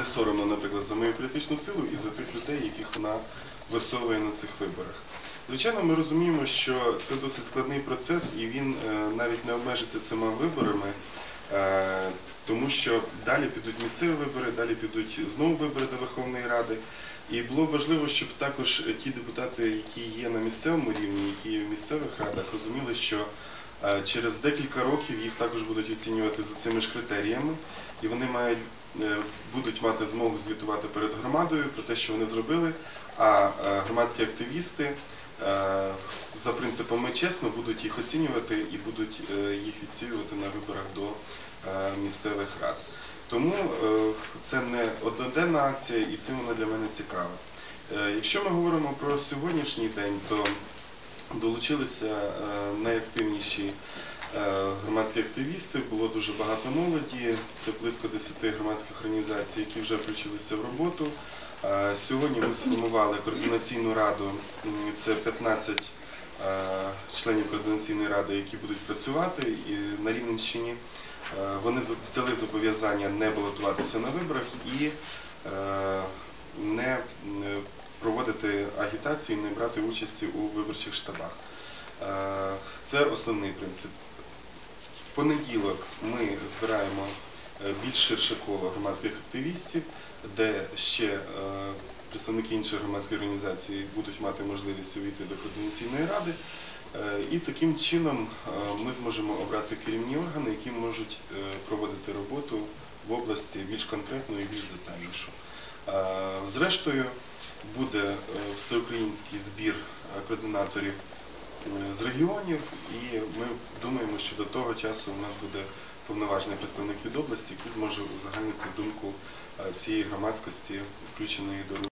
не соромно, наприклад, за мою політичну силу і за тих людей, яких вона висовує на цих виборах. Звичайно, ми розуміємо, що це досить складний процес, і він е, навіть не обмежиться цими виборами, е, тому що далі підуть місцеві вибори, далі підуть знову вибори до Верховної Ради. І було важливо, щоб також ті депутати, які є на місцевому рівні, які є в місцевих радах, розуміли, що через декілька років їх також будуть оцінювати за цими ж критеріями, і вони мають е, будуть мати змогу звітувати перед громадою про те, що вони зробили. А е, громадські активісти е, за принципами чесно будуть їх оцінювати і будуть е, їх відсіювати на виборах до е, місцевих рад. Тому е, це не одноденна акція і цим вона для мене цікава. Е, Якщо ми говоримо про сьогоднішній день, то долучилися е, найактивніші е, громадські активісти, було дуже багато молоді, це близько 10 громадських організацій, які вже включилися в роботу. Е, Сьогодні ми сформували координаційну раду, це 15 е, членів координаційної ради, які будуть працювати і на Рівненщині. Вони взяли зобов'язання не балотуватися на виборах і е, не е, проводити агітації, не брати участі у виборчих штабах. Е, Це основний принцип. В понеділок ми збираємо е, більш ширше коло громадських активістів, де ще е, представники інших громадських організацій будуть мати можливість увійти до координаційної ради. І таким чином ми зможемо обрати керівні органи, які можуть проводити роботу в області більш конкретно і більш детальнішу. Е, Зрештою, буде е, всеукраїнський збір е, координаторів е, з регіонів, і ми думаємо, що до того часу у нас буде повноважний представник від області, який зможе узагальнити думку всієї громадськості, включеної до